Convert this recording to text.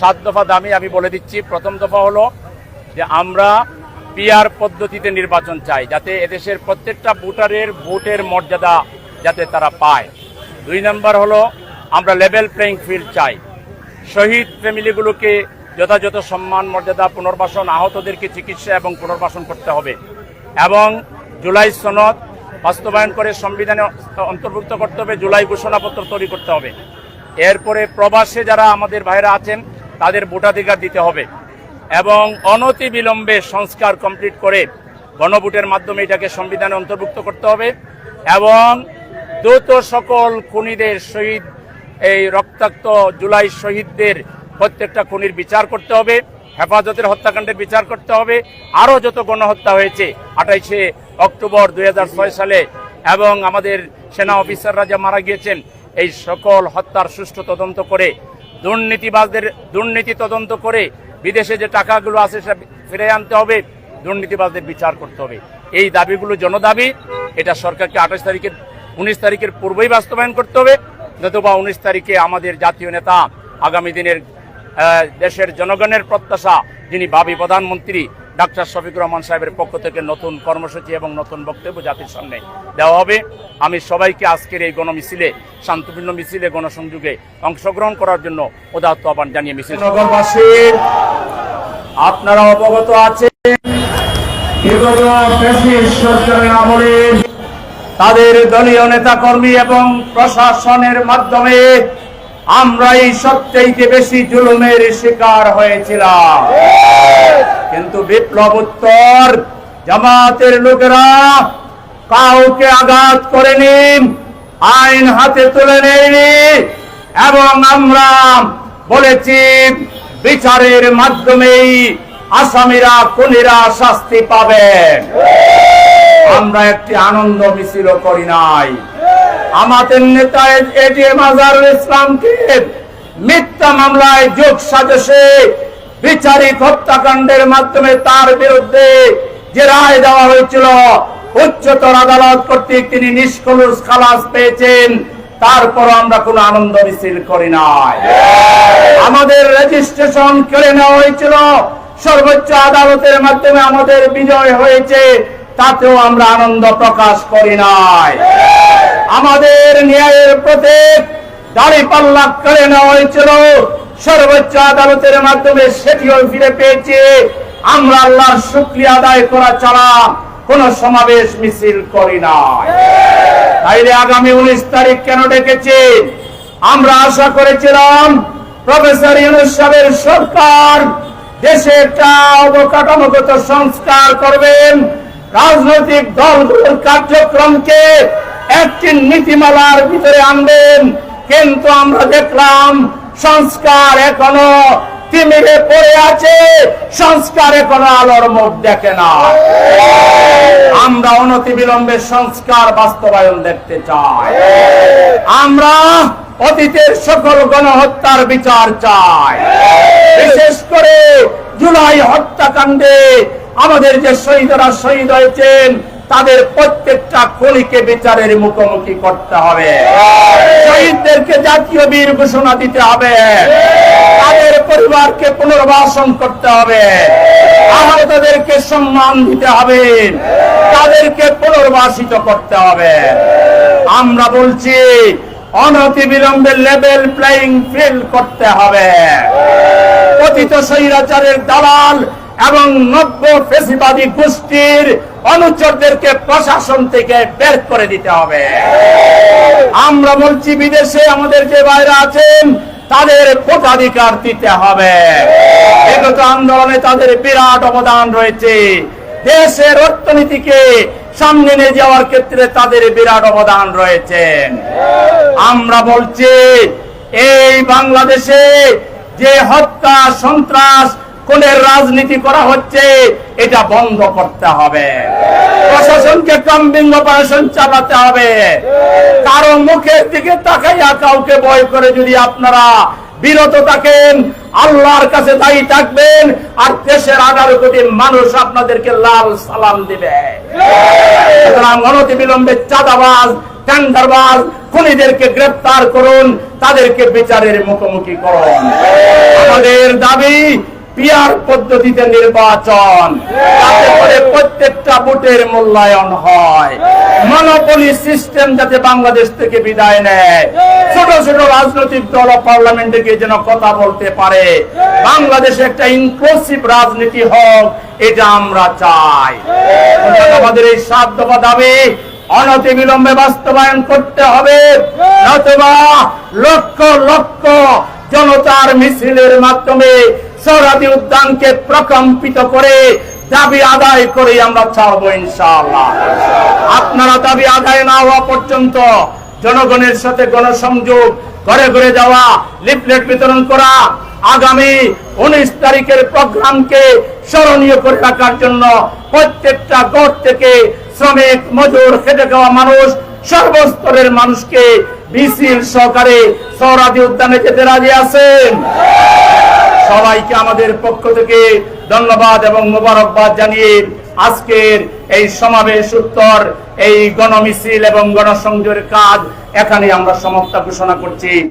সাত দফা দামি আমি বলে দিচ্ছি। প্রথম দফা হলো যে আমরা পিআর পদ্ধতিতে নির্বাচন চাই, যাতে এদেশের প্রত্যেকটা ভোটারের ভোটের মর্যাদা যাতে তারা পায়। দুই নম্বর হলো আমরা লেভেল প্লেইং ফিল্ড চাই। শহীদ ফ্যামিলিগুলোকে যথাযথ সম্মান, মর্যাদা, পুনর্বাসন, আহতদেরকে চিকিৎসা এবং পুনর্বাসন করতে হবে। এবং জুলাই সনদ বাস্তবায়ন করে সংবিধানে অন্তর্ভুক্ত করতে হবে, জুলাই ঘোষণাপত্র তৈরি করতে হবে। এরপরে প্রবাসে যারা আমাদের ভাইরা আছেন তাদের ভোটাধিকার দিতে হবে এবং অনতি বিলম্বে সংস্কার কমপ্লিট করে গণভোটের মাধ্যমে এটাকে সংবিধানে অন্তর্ভুক্ত করতে হবে এবং দ্রুত সকল খুনিদের শহীদ এই রক্তাক্ত জুলাই শহীদদের প্রত্যেকটা খুনির বিচার করতে হবে, হেফাজতের হত্যাকাণ্ডের বিচার করতে হবে, আরও যত গণহত্যা হয়েছে আঠাইশে অক্টোবর দুই হাজার ছয় সালে এবং আমাদের সেনা অফিসাররা যা মারা গিয়েছেন, এই সকল হত্যার সুষ্ঠু তদন্ত করে দুর্নীতিবাজদের দুর্নীতি তদন্ত করে বিদেশে যে টাকাগুলো আছে সেটা ফিরে আনতে হবে, দুর্নীতিবাজদের বিচার করতে হবে। এই দাবিগুলো জনদাবি, এটা সরকারকে আঠাশ তারিখের, উনিশ তারিখের পূর্বেই বাস্তবায়ন করতে হবে। নতুবা উনিশ তারিখে আমাদের জাতীয় নেতা আগামী দিনের দেশের জনগণের প্রত্যাশা, যিনি ভাবি প্রধানমন্ত্রী ডাক্তার শফিকুর রহমান সাহেবের পক্ষ থেকে নতুন কর্মসূচি এবং নতুন বক্তব্য জাতির সামনে দেওয়া হবে। আমি সবাইকে আজকের এই গণমিছিলে, শান্তপূর্ণ মিছিলে, গণসংযোগে অংশগ্রহণ করার জন্য উদাত্ত আহ্বান জানিয়ে মিছিল আপনারা অবগত আছেন তাদের দলীয় নেতাকর্মী এবং প্রশাসনের মাধ্যমে আমরা এই সবচেয়ে বেশি জুলুমের শিকার হয়েছিলাম। কিন্তু বিপ্লব উত্তর জামাতের লোকেরা কাউকে আঘাত করেনি আইন হাতে তুলে নেয়নি এবং আমরা বলেছি বিচারের মাধ্যমেই আসামিরা খুনিরা শাস্তি পাবেন আমরা একটি আনন্দ মিছিল করি নাই আমাদের নেতা এটিএম আজহারুল ইসলামকে মিথ্যা মামলায় যোগ সাজসে বিচারিক হত্যাকাণ্ডের মাধ্যমে তার বিরুদ্ধে যে রায় দেওয়া হয়েছিল, উচ্চতর আদালত কর্তৃক তিনি নিষ্কলুষ খালাস পেয়েছেন। তারপর আমরা কোনো আনন্দ মিছিল করি নাই। আমাদের রেজিস্ট্রেশন কেড়ে নেওয়া হয়েছিল। সর্বোচ্চ আদালতের মাধ্যমে আমাদের বিজয় হয়েছে, তাতেও আমরা আনন্দ প্রকাশ করি নাই। আমাদের ন্যায়ের প্রতীক দাড়ি পাল্লা কেড়ে নেওয়া হয়েছিল। সর্বোচ্চ আদালতের মাধ্যমে সেটিও ফিরে পেয়েছে। আমরা আল্লাহর শুক্রিয়া আদায় করা ছাড়া কোন সমাবেশ মিছিল করি না। তাইলে আগামী উনিশ তারিখ কেন ডেকেছি? আমরা আশা করেছিলাম প্রফেসর ইউনুস সরকার দেশে একটা অবকাঠামোগত সংস্কার করবেন। রাজনৈতিক দলগুলোর কার্যক্রমকে একটি নীতিমালার ভিতরে আনবেন। কিন্তু আমরা দেখলাম সংস্কার এখনও তিমিরে পড়ে আছে। সংস্কার এখনও আলোর মুখ দেখে না। আমরা অনতি বিলম্বে সংস্কার বাস্তবায়ন দেখতে চাই। আমরা অতীতের সকল গণহত্যার বিচার চাই। বিশেষ করে জুলাই হত্যাকাণ্ডে আমাদের যে শহীদরা শহীদ হয়েছেন তাদের প্রত্যেকটা কলিকে বিচারের মুখোমুখি করতে হবে। শহীদদেরকে জাতীয় বীর ঘোষণা দিতে হবে। তাদের পরিবারকে পুনর্বাসন করতে হবে। আহতদেরকে সম্মান দিতে হবে। তাদেরকে পুনর্বাসিত করতে হবে। আমরা বলছি অনতি বিলম্বে লেভেল প্লেইং ফিল্ড করতে হবে। কথিত স্বৈরাচারের দালাল এবং নব্য ফেসিবাদী গোষ্ঠীর অনুচরদেরকে প্রশাসন থেকে বের করে দিতে হবে। আমরা বলছি, বিদেশে আমাদের যে বাইরে আছেন, তাদের ভোটাধিকার দিতে হবে। বিগত আন্দোলনে তাদের বিরাট অবদান রয়েছে। দেশের অর্থনীতিকে সামনে নিয়ে যাওয়ার ক্ষেত্রে তাদের বিরাট অবদান রয়েছে। আমরা বলছি, এই বাংলাদেশে যে হত্যা, সন্ত্রাস কোনের রাজনীতি করা হচ্ছে, এটা বন্ধ করতে হবে। প্রশাসনকে কাম্বিং অপারেশন চালাতে হবে। কারও মুখের দিকে তাকাইয়া কাউকে ভয় করে যদি আপনারা বিরত থাকেন, আল্লাহর কাছে দায়ী থাকবেন, আর দেশের আঠারো কোটি মানুষ আপনাদেরকে লাল সালাম দিবে। সুতরাং অনতি বিলম্বে চাঁদাবাজ, টেন্ডারবাজ, খুনিদেরকে গ্রেপ্তার করুন, তাদেরকে বিচারের মুখোমুখি করুন। আমাদের দাবি পিয়ার পদ্ধতিতে নির্বাচন। যাতে করে প্রত্যেকটা ভোটের মূল্যায়ন হয়। মনোপলি সিস্টেম যাতে বাংলাদেশ থেকে বিদায় নেয়। ছোট ছোট রাজনৈতিক দল পার্লামেন্টে গিয়ে যেন কথা বলতে পারে। বাংলাদেশে একটা ইনক্লুসিভ রাজনীতি হোক, এটা আমরা চাই। আমাদের এই সাত দফা দাবি, অনতি বিলম্বে বাস্তবায়ন করতে হবে। নতুবা লক্ষ লক্ষ জনতার মিছিলের মাধ্যমে সরাদি উদ্যানকে প্রকম্পিত করে দাবি আদায় করে আমরা ছাড়বো ইনশাআল্লাহ। আপনারা দাবি আদায় না হওয়া পর্যন্ত জনগণের সাথে গণসংযোগ, ঘরে ঘরে যাওয়া, লিফলেট বিতরণ করা, আগামী উনিশ তারিখের প্রোগ্রামকে স্মরণীয় করে রাখার জন্য প্রত্যেকটা গড় থেকে শ্রমিক, মজুর, খেটে খাওয়া মানুষ, সর্বস্তরের মানুষকে মিছিল সহকারে সৌরাদি উদ্যানে যেতে রাজি আছেন। সবাইকে আমাদের পক্ষ থেকে ধন্যবাদ এবং মোবারকবাদ জানিয়ে আজকের এই সমাবেশ উত্তর, এই গণমিছিল এবং গণসংযোগের কাজ এখানে আমরা সমাপ্ত ঘোষণা করছি।